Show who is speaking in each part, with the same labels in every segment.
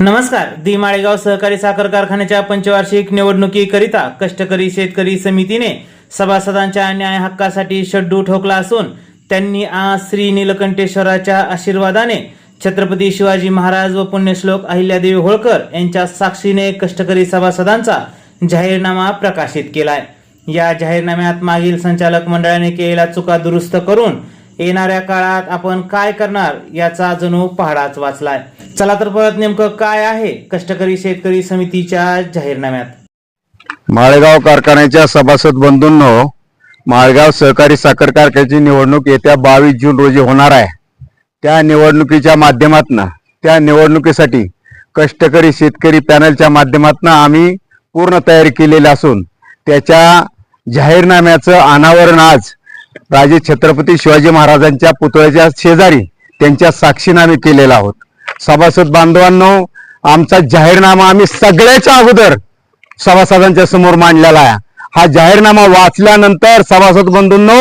Speaker 1: नमस्कार. दी माळेगाव सहकारी साखर कारखान्याच्या पंचवार्षिक निवडणुकीकरिता कष्टकरी शेतकरी समितीने सभासदांच्या न्याय हक्कासाठी शड्डू ठोकला असून त्यांनी आज श्री नीलकंठेश्वराच्या आशीर्वादाने छत्रपती शिवाजी महाराज व पुण्यश्लोक अहिल्यादेवी होळकर यांच्या साक्षीने कष्टकरी सभासदांचा जाहीरनामा प्रकाशित केलाय. या जाहीरनाम्यात मागील संचालक मंडळाने केलेल्या चुका दुरुस्त करून येणाऱ्या काळात आपण काय करणार याचा जणू पहाडाच वाचलाय. चला तर परत नेमकं काय आहे कष्टकरी शेतकरी समितीच्या जाहीरनाम्यात.
Speaker 2: माळेगाव कारखान्याच्या सभासद बंधूंनो माळगाव सहकारी साखर कारखान्याची निवडणूक येत्या बावीस जून रोजी होणार आहे. त्या निवडणुकीच्या माध्यमातून त्या निवडणुकीसाठी कष्टकरी शेतकरी पॅनलच्या माध्यमातून आम्ही पूर्ण तयारी केलेली असून त्याच्या जाहीरनाम्याचं अनावरण आज राजे छत्रपती शिवाजी महाराजांच्या पुतळ्याच्या शेजारी त्यांच्या साक्षीने आम्ही केलेला आहोत. सभासद बांधवांनो आमचा जाहीरनामा आम्ही सगळ्याच्या अगोदर सभासदांच्या समोर मांडलेला आहे. हा जाहीरनामा वाचल्यानंतर सभासद बंधूंनो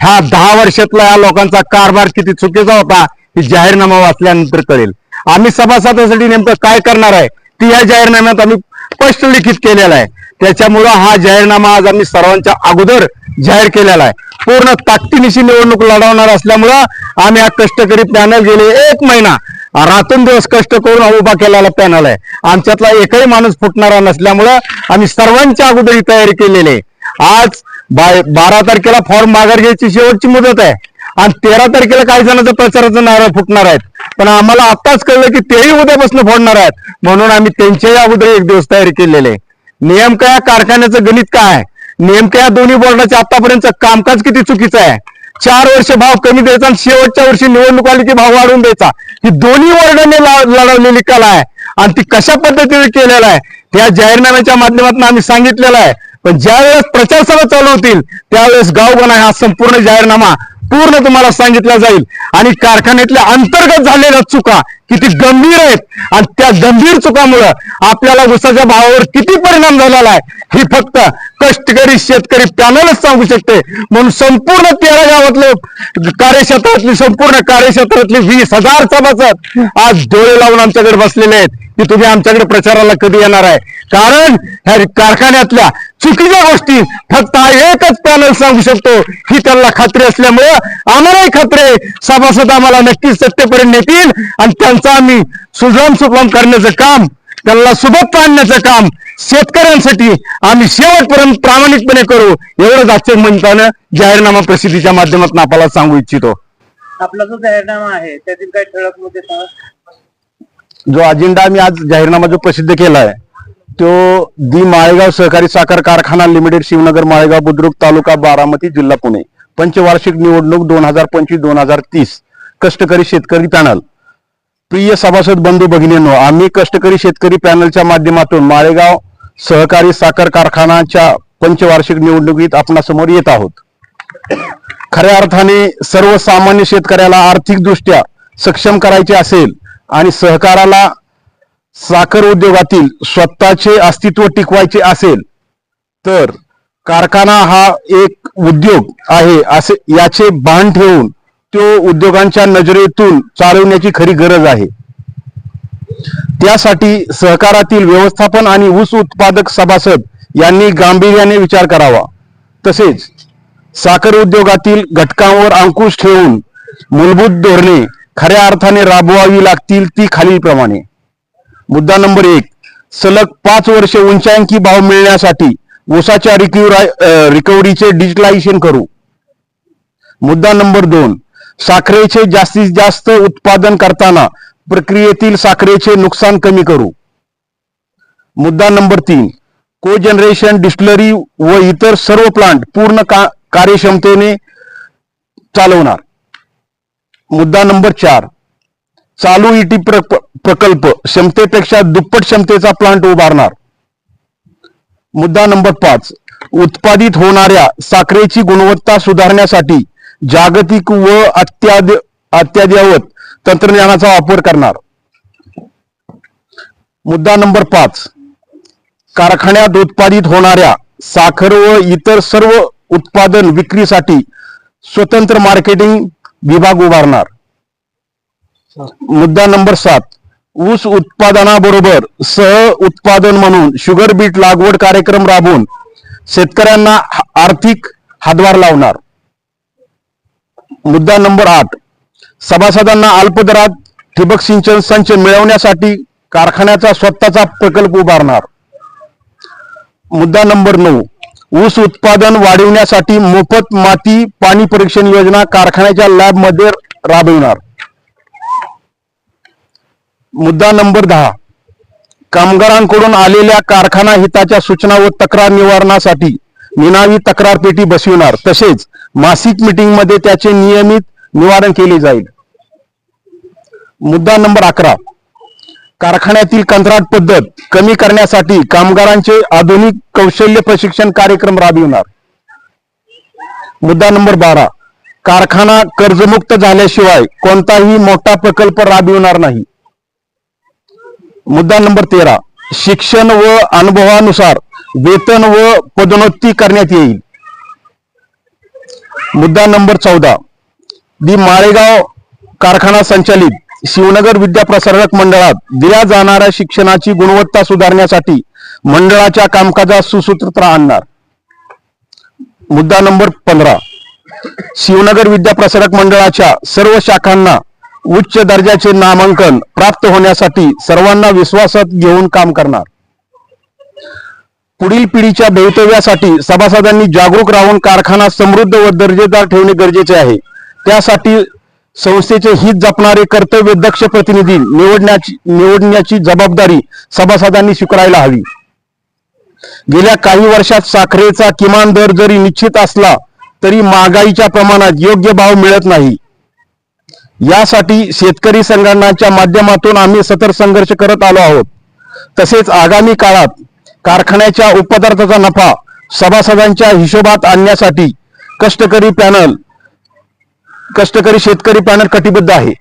Speaker 2: ह्या दहा वर्षातला या लोकांचा कारभार किती चुकीचा होता ही जाहीरनामा वाचल्यानंतर कळेल. आम्ही सभासदासाठी नेमकं काय करणार आहे ती या जाहीरनाम्यात आम्ही स्पष्ट लिखित केलेला आहे. त्याच्यामुळं हा जाहीरनामा आज आम्ही सर्वांच्या अगोदर जाहीर केलेला आहे. पूर्ण ताकदीनिशी निवडणूक लढवणार असल्यामुळं आम्ही हा कष्टकरी पॅनल गेले एक महिना. रातून दिवस कष्ट करून हा उभा केलेला पॅनल आहे. आमच्यातला एकही माणूस फुटणारा नसल्यामुळं आम्ही सर्वांच्या अगोदर ही तयारी केलेली आहे. आज बाय बारा तारखेला फॉर्म माघार घ्यायची शेवटची मुदत आहे. आणि तेरा तारखेला काही जणांचा प्रचाराचं नारळ फुटणार आहेत. पण आम्हाला आताच कळलं की तेही उद्यापासून फोडणार आहेत. म्हणून आम्ही त्यांच्याही अगोदर एक दिवस तयारी केलेली आहे. नेमकं या कारखान्याचं गणित काय? नेमक्या नेमकं या दोन्ही बोर्डाचे आतापर्यंत कामकाज किती चुकीचं आहे? चार वर्ष भाव कमी द्यायचा आणि शेवटच्या वर्षी निवडणूक आली की भाव वाढवून द्यायचा. ही दोन्ही वर्डाने लढवलेली कला आहे. आणि ती कशा पद्धतीने केलेला आहे त्या जाहीरनाम्याच्या माध्यमातून आम्ही सांगितलेलं आहे. पण ज्यावेळेस प्रचार सभा चालू होतील त्यावेळेस गावगणा हा संपूर्ण जाहीरनामा पूर्ण तुम्हाला सांगितला जाईल. आणि कारखान्यातल्या अंतर्गत झालेल्या चुका किती गंभीर आहेत. आणि त्या गंभीर चुकामुळं आपल्याला ऊसाच्या भावावर किती परिणाम झालेला आहे ही फक्त कष्टकरी शेतकरी पॅनलच सांगू शकते. म्हणून संपूर्ण तेरा गावातले कार्यक्षेत्रातली संपूर्ण कार्यक्षेत्रातली वीस हजार सभासद आज डोळे लावून आमच्याकडे बसलेले आहेत. की तुम्ही आमच्याकडे प्रचाराला कधी येणार आहे? कारण ह्या कारखान्यातल्या चुकीच्या गोष्टी फक्त हा एकच पॅनल सांगू शकतो ही त्यांना खात्री असल्यामुळं आम्हालाही खात्री आहे. सभासद आम्हाला नक्कीच सत्तेपर्यंत नेतील आणि त्यांचा आम्ही सुजलाम सुफलाम करण्याचं काम त्यांना सोबत आणण्याचं काम शेतकऱ्यांसाठी आम्ही शेवटपर्यंत प्रामाणिकपणे करू एवढंच आजच्या मंचानं जाहीरनामा प्रसिद्धीच्या माध्यमातून आपल्याला सांगू इच्छितो.
Speaker 1: आपला जो जाहीरनामा आहे त्यातील काही ठळक मुद्दे सांगा.
Speaker 2: जो अजेंडा मी आज जाहीरनामा जो प्रसिद्ध केलाय तो दी माळेगाव सहकारी साखर कारखाना लिमिटेड शिवनगर माळेगाव बुद्रुक तालुका बारामती जिल्हा पुणे. पंचवार्षिक निवडणूक दोन हजार पंचवीस दोन हजार तीस. कष्टकरी शेतकरी पॅनल. प्रिय सभासद बंधू भगिनींनो आम्ही कष्टकरी शेतकरी पॅनलच्या माध्यमातून माळेगाव सहकारी साखर कारखानाच्या पंचवार्षिक निवडणुकीत आपणासमोर येत आहोत. खऱ्या अर्थाने सर्वसामान्य शेतकऱ्याला आर्थिकदृष्ट्या सक्षम करायचे असेल आणि सहकाराला साखर उद्योगातील स्वतःचे अस्तित्व टिकवायचे असेल तर कारखाना हा एक उद्योग आहे असे याचे भान ठेवून तो उद्योगांच्या नजरेतून चालवण्याची खरी गरज आहे. त्यासाठी सहकारातील व्यवस्थापन आणि ऊस उत्पादक सभासद यांनी गांभीर्याने विचार करावा. तसेच साखर उद्योगातील घटकांवर अंकुश ठेवून मूलभूत धोरणे खऱ्या अर्थाने राबवावी लागतील ती खालीलप्रमाणे. मुद्दा नंबर एक सलग पाच वर्ष उंचांकी भाव मिळण्यासाठी ऊसाच्या रिकव्हरी रिकव्हरीचे डिजिटलायझेशन करू. मुद्दा नंबर दोन साखरेचे जास्तीत जास्त उत्पादन करताना प्रक्रियेतील साखरेचे नुकसान कमी करू. मुद्दा नंबर तीन को जनरेशन डिस्टलरी व इतर सर्व प्लांट पूर्ण का कार्यक्षमतेने चालवणार. मुद्दा नंबर चार. चालू इटी प्रकल्प क्षमतेपेक्षा दुप्पट क्षमतेचा प्लांट उभारणार. मुद्दा नंबर पाच. उत्पादित होणाऱ्या साखरेची गुणवत्ता सुधारण्यासाठी जागतिक व अत्याद अत्याद्यावत तंत्रज्ञानाचा वापर करणार. मुद्दा नंबर पाच. कारखान्यात उत्पादित होणाऱ्या साखर व इतर सर्व उत्पादन विक्रीसाठी स्वतंत्र मार्केटिंग विभाग उभारणार. मुद्दा नंबर सात.
Speaker 3: ऊस उत्पादनाबरोबर सह उत्पादन म्हणून शुगर बीट लागवड कार्यक्रम राबवून शेतकऱ्यांना आर्थिक हातभार लावणार. मुद्दा नंबर आठ. सभासदांना अल्पदरात ठिबक सिंचन संच मिळवण्यासाठी कारखान्याचा स्वतःचा प्रकल्प उभारणार. मुद्दा नंबर नऊ. ऊस उत्पादन वाढविण्यासाठी मोफत माती पाणी परीक्षण योजना कारखान्याच्या लॅबमध्ये राबविणार. मुद्दा नंबर दहा. कामगारांकडून आलेल्या कारखाना हिताच्या सूचना व तक्रार निवारणासाठी निनावी तक्रार पेटी बसविणार. तसेच मासिक मीटिंगमध्ये त्याचे नियमित निवारण केले जाईल. मुद्दा नंबर अकरा. कारखान्यातील कंत्राट पद्धत कमी करण्यासाठी कामगारांचे आधुनिक कौशल्य प्रशिक्षण कार्यक्रम राबविणार. मुद्दा नंबर बारा. कारखाना कर्जमुक्त झाल्याशिवाय कोणताही मोठा प्रकल्प राबविणार नाही. मुद्दा नंबर तेरा. शिक्षण व अनुभवानुसार वेतन व पदोन्नती करण्यात येईल. मुद्दा नंबर चौदा. दि माळेगाव कारखाना संचालित शिवनगर विद्याप्रसारक मंडळात दिल्या जाणाऱ्या शिक्षणाची गुणवत्ता सुधारण्यासाठी मंडळाच्या कामकाजात सुसूत्रता आणणार. मुद्दा नंबर पंधरा. शिवनगर विद्याप्रसारक मंडळाच्या सर्व शाखांना उच्च दर्जाचे नामांकन प्राप्त होण्यासाठी सर्वांना विश्वासात घेऊन काम करणार. पुढील पिढीच्या भवितव्यासाठी सभासदांनी जागरूक राहून कारखाना समृद्ध व दर्जेदार ठेवणे गरजेचे आहे. त्यासाठी संस्थेचे हित जपणारे कर्तव्य दक्ष प्रतिनिधी निवडण्याची निवडण्याची जबाबदारी सभासदांनी स्वीकारायला हवी. गेल्या काही वर्षात साखरेचा किमान दर जरी निश्चित असला तरी महागाईच्या प्रमाणात योग्य भाव मिळत नाही. यासाठी शेतकरी संघटनांच्या माध्यमातून आम्ही सतत संघर्ष करत आलो आहोत. तसेच आगामी काळात कारखान्याच्या उपपदार्थाचा नफा सभासदांच्या हिशोबात आणण्यासाठी कष्टकरी पॅनल कष्टकरी शेतकरी पॅनल कटिबद्ध आहे.